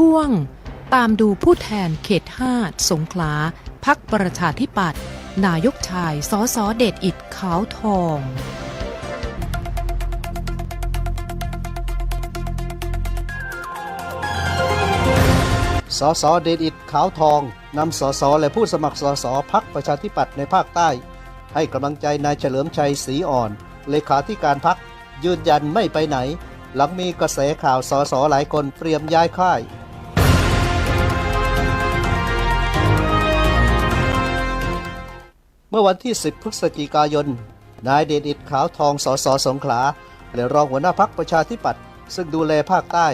ช่วง ตามดูผู้แทนเขต 5 สงขลาพักประชาธิปัตย์นายกชายสอสอเดชอิดขาวทองสสเดชอิดขาวทองนำสสและผู้สมัครสสพักประชาธิปัตย์ในภาคใต้ ให้กำลังใจนายเฉลิมชัยศรีอ่อน เลขาธิการพักยืนยันไม่ไปไหน หลังมีกระแสข่าวสสหลายคนเตรียมย้ายค่าย มื่อวันที่ 10 พฤศจิกายน นายเดชอิดขาวทองสสสงขลา และรองหัวหน้าพักประชาธิปัตย์ซึ่งดูแลภาคใต้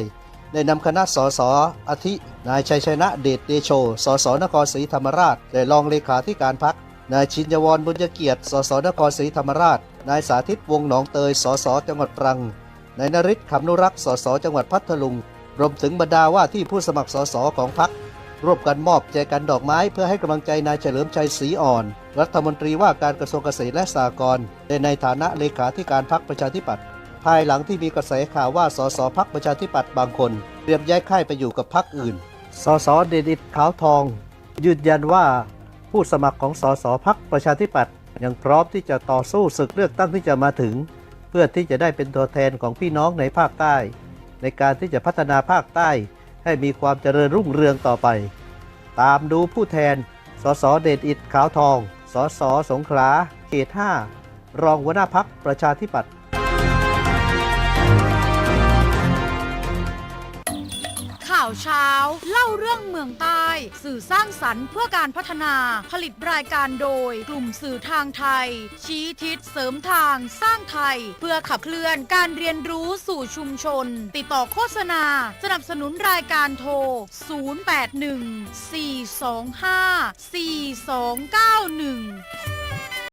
ได้นำคณะสสอาทิ นายชัยชนะเดชเดโชสสนครศรีธรรมราชและรองเลขาธิการพักนายชินยวรบุญเกียรติสสนครศรีธรรมราช นายสาธิตวงหนองเตยสสจังหวัดตรัง นายนริศคำนุรักษ์สสจังหวัดพัทลุง รวมถึงบรรดาว่าที่ผู้สมัครสสของพัก ร่วมกันมอบแจกันดอกไม้เพื่อให้กำลังใจนายเฉลิมชัยศรีอ่อน รัฐมนตรีว่าการกระทรวงเกษตรและสหกรณ์และในฐานะเลขาธิการพักประชาธิปัตย์ภายหลังที่มีกระแสข่าวว่าสสพักประชาธิปัตย์บางคนเตรียมย้ายค่ายไปอยู่กับพักอื่น สสเดดิตขาวทอง ยืนยันว่า ผู้สมัครของสสพักประชาธิปัตย์ยังพร้อมที่จะต่อสู้ศึกเลือกตั้งที่จะมาถึง เพื่อที่จะได้เป็นตัวแทนของพี่น้องในภาคใต้ ในการที่จะพัฒนาภาคใต้ ให้มีความเจริญรุ่งเรืองต่อไป ตามดูผู้แทน สสเดชอิดขาวทอง สสสงขลา เขต 5 รองหัวหน้าพักประชาธิปัตย์ ข่าวเช้า เล่าเรื่องเมืองใต้ สื่อสร้างสรรค์เพื่อการพัฒนา ผลิตรายการโดย กลุ่มสื่อทางไทย ชี้ทิศเสริมทาง สร้างไทย เพื่อขับเคลื่อนการเรียนรู้สู่ชุมชน ติดต่อโฆษณา สนับสนุนรายการโทร 081 425 4291